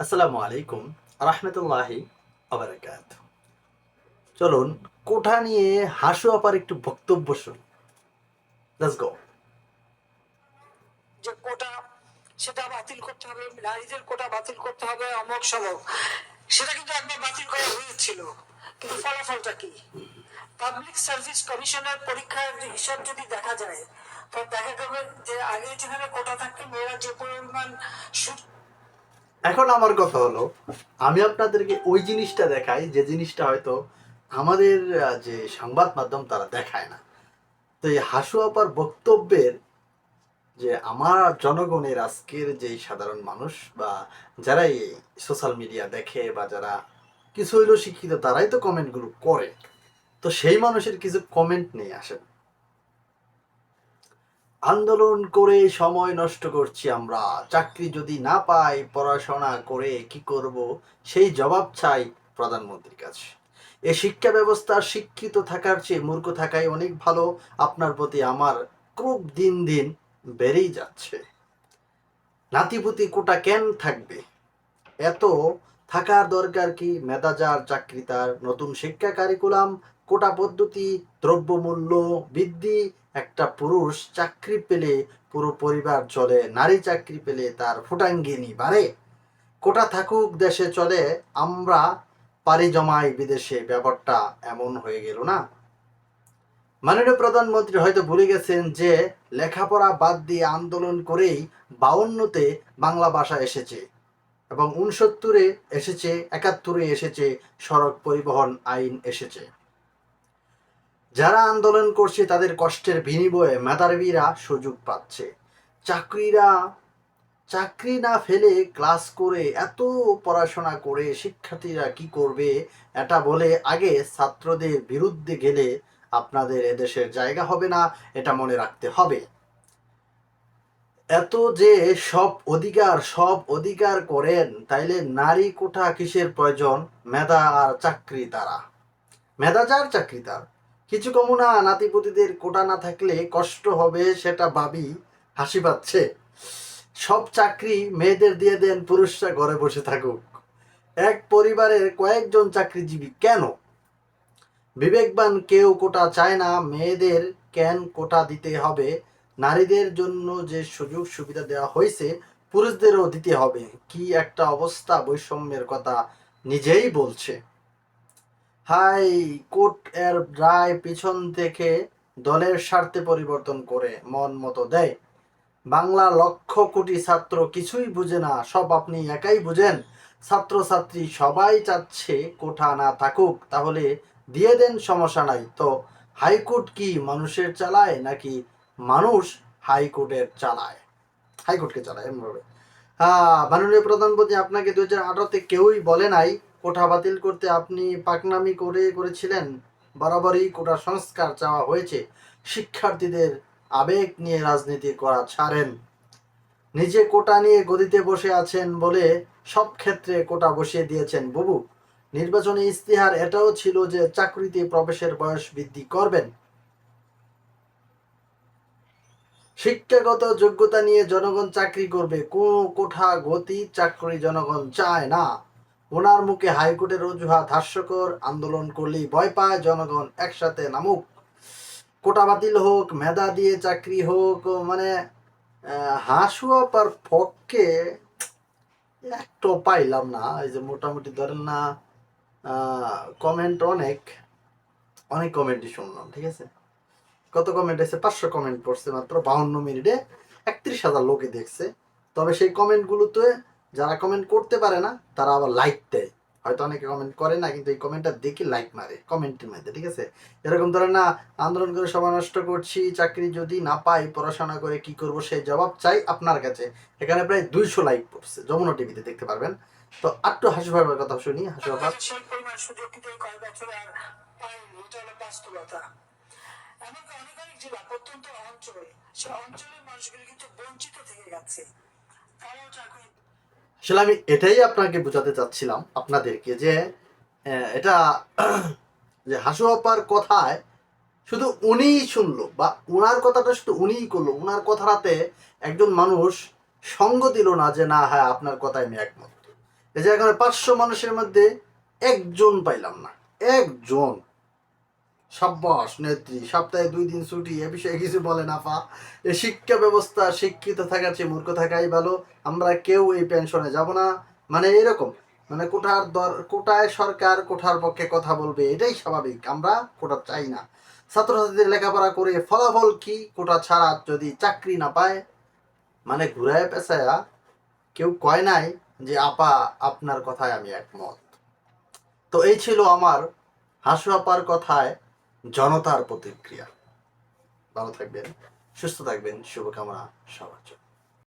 আসসালামু আলাইকুম রহমতুল্লাহি আবরাকাত চলুন কোঠা নিয়ে হাসু আপার একটু বক্তব্য শুন। লেটস গো যে কোটা সেটা বাতিল করতে হবে, নারীদের কোটা বাতিল করতে হবে, অমক সমক সেটা কিন্তু একবার বাতিল করা হয়েছিল। কিন্তু ফলাফলটা কি? পাবলিক সার্ভিস কমিশনের পরীক্ষার হিসাব যদি দেখা যায়, তো দেখা যাবে যে আগে যেখানে কোটা থাকতে, মেয়েরা যে পরিমাণ সুদ এখন আমার কথা হলো, আমি আপনাদেরকে ওই জিনিসটা দেখাই, যে জিনিসটা হয়তো আমাদের যে সংবাদ মাধ্যম তারা দেখায় না। তো এই হাসু আপার বক্তব্যের যে আমার জনগণের আজকের যে সাধারণ মানুষ বা যারা এই সোশ্যাল মিডিয়া দেখে বা যারা কিছু হইলেও শিক্ষিত, তারাই তো কমেন্টগুলো করে। তো সেই মানুষের কিছু কমেন্ট নিয়ে আসেন। আন্দোলন করে সময় নষ্ট করছি আমরা। চাকরি যদি না পাই, পড়াশোনা করে কি করব? সেই জবাব চাই প্রধানমন্ত্রীর কাছে। এ শিক্ষা ব্যবস্থা শিক্ষিত থাকার চেয়ে মূর্খ থাকাই অনেক ভালো। আপনার প্রতি আমার খুব দিন দিন বেড়েই যাচ্ছে। নাতিপুতি কোটা কেন থাকবে? এত থাকার দরকার কি? মেধাজার চাকরি তার নতুন শিক্ষা কারিকুলাম কোটা পদ্ধতি, দ্রব্যমূল্য বৃদ্ধি, একটা পুরুষ চাকরি পেলে পুরো পরিবার চলে, নারী চাকরি পেলে তার ফুটাঙ্গিনী বাড়ে। কোটা থাকুক, দেশে চলে, আমরা পারি জমাই বিদেশে, ব্যাপারটা এমন হয়ে গেল না। মাননীয় প্রধানমন্ত্রী হয়তো ভুলে গেছেন যে, লেখাপড়া বাদ দিয়ে আন্দোলন করেই বাউন্নতে বাংলা ভাষা এসেছে এবং উনসত্তরে এসেছে, একাত্তরে এসেছে, সড়ক পরিবহন আইন এসেছে। যারা আন্দোলন করছে, তাদের কষ্টের বিনিময়ে মেধাবীরা সুযোগ পাচ্ছে। চাকরিরা, চাকরি না ফেলে ক্লাস করে এত পড়াশোনা করে শিক্ষার্থীরা কি করবে, এটা বলে আগে ছাত্রদের বিরুদ্ধে গেলে আপনাদের এদেশের জায়গা হবে না, এটা মনে রাখতে হবে। এত যে সব অধিকার সব অধিকার করেন, তাইলে নারী কোঠা কিসের প্রয়োজন? মেধা আর চাকরি তারা মেধা যার, চাকরি তার। কিছু কমু না, নাতিপুতিদের কোটা না থাকলে কষ্ট হবে সেটা ভাবি হাসি পাচ্ছে। সব চাকরি মেয়েদের দিয়ে দেন, পুরুষরা ঘরে বসে থাকুক। এক পরিবারের কয়েকজন চাকরিজীবী কেন? বিবেকবান কেউ কোটা চায় না, মেয়েদের কেন কোটা দিতে হবে? নারীদের জন্য যে সুযোগ সুবিধা দেওয়া হয়েছে, পুরুষদেরও দিতে হবে। কি একটা অবস্থা বৈষম্যের কথা নিজেই বলছে। হাই কোর্ট এর রায় পিছন থেকে দলের স্বার্থে পরিবর্তন করে মন মতো দেয়। বাংলা লক্ষ কোটি ছাত্র কিছুই বুঝে না, সব আপনি একাই বুঝেন। ছাত্রছাত্রী সবাই চাচ্ছে কোঠা না থাকুক, তাহলে দিয়ে দেন সমস্যা নাই। তো হাইকোর্ট কি মানুষের চালায়, নাকি মানুষ হাইকোর্টের চালায়? হাইকোর্টকে চালায়, এমনভাবে। হ্যাঁ মাননীয় প্রধানমন্ত্রী, আপনাকে দু হাজার আঠারোতে কেউই বলে নাই কোঠা বাতিল করতে আপনি পাকনামি করে করেছিলেন? বরাবরই কোটা সংস্কার চাওয়া হয়েছে। শিক্ষার্থীদের আবেগ নিয়ে রাজনীতি করা ছাড়েন। নিজে কোটা নিয়ে গদিতে বসে আছেন বলে সব ক্ষেত্রে কোটা বসিয়ে দিয়েছেন বুবু। নির্বাচনী ইস্তিহার এটাও ছিল যে চাকরিতে প্রবেশের বয়স বৃদ্ধি করবেন। শিক্ষাগত যোগ্যতা নিয়ে জনগণ চাকরি করবে। কোন কোঠা গতি চাকরি জনগণ চায় না। ওনার মুখে হাইকোর্টের অজুহাত হাস্যকর আন্দোলন করলেই ভয় পায় জনগণ একসাথে নামুক। কোটা বাতিল হোক, মেধা দিয়ে চাকরি হোক মানে হাসুয়া পার পক্ষে একটু পাইলাম না। এই যে মোটামুটি ধরেন না কমেন্ট অনেক অনেক কমেন্টই শুনলাম, ঠিক আছে? কত কমেন্ট আছে পাঁচশো কমেন্ট পড়ছে মাত্র, বাউন্ন মিনিটে একত্রিশ হাজার লোকে দেখছে। তবে সেই কমেন্টগুলোতে যারা কমেন্ট করতে পারে না, তারা আবার লাইক দেয়। হয়তো অনেকে কমেন্ট করে না, কিন্তু এই কমেন্টটা দেখে লাইক মারে কমেন্টের মধ্যে ঠিক আছে? এরকম ধরে না, আন্দোলন করে সময় নষ্ট করছি, চাকরি যদি না পাই, পড়াশোনা করে কি করব, সেই জবাব চাই আপনার কাছে। এখানে প্রায় দুইশো লাইক পড়ছে, যমুনা টিভিতে দেখতে পারবেন। তো আটটু হাসু ভাইবার কথা শুনি, হাসু বাস্তবতা। এমনকি অনেক অনেক জেলা অঞ্চলে, সে অঞ্চলের মানুষগুলি কিন্তু বঞ্চিত থেকে গেছে। চাকরি আসলে আমি এটাই আপনাকে বোঝাতে চাচ্ছিলাম আপনাদেরকে যে এটা যে হাসু আপার কথায় শুধু উনিই শুনলো বা ওনার কথাটা শুধু উনিই করল। ওনার কথাটাতে একজন মানুষ সঙ্গ দিল না যে, না হ্যাঁ আপনার কথায় আমি একমত। এই যে এখানে পাঁচশো মানুষের মধ্যে একজন পাইলাম না। একজন। সাব্বাস নেত্রী, সপ্তাহে দুই দিন ছুটি, এ বিষয়ে কিছু বলে না, পা। এই শিক্ষা ব্যবস্থা, শিক্ষিত থাকার চেয়ে মূর্খ থাকাই ভালো। আমরা কেউ এই পেনশনে যাব না। মানে এরকম। মানে কোঠার দর, কোটায় সরকার কোঠার পক্ষে কথা বলবে, এটাই স্বাভাবিক। আমরা কোটা চাই না। ছাত্রছাত্রীদের লেখাপড়া করে ফলাফল কি? কোটা ছাড়া যদি চাকরি না পায় মানে ঘুরায় পেঁচায়া কেউ কয় নাই যে, আপা, আপনার কথায় আমি একমত। তো এই ছিল আমার হাসু আপার কথায় জনতার প্রতিক্রিয়া। ভালো থাকবেন সুস্থ থাকবেন শুভকামনা সবার জন্য।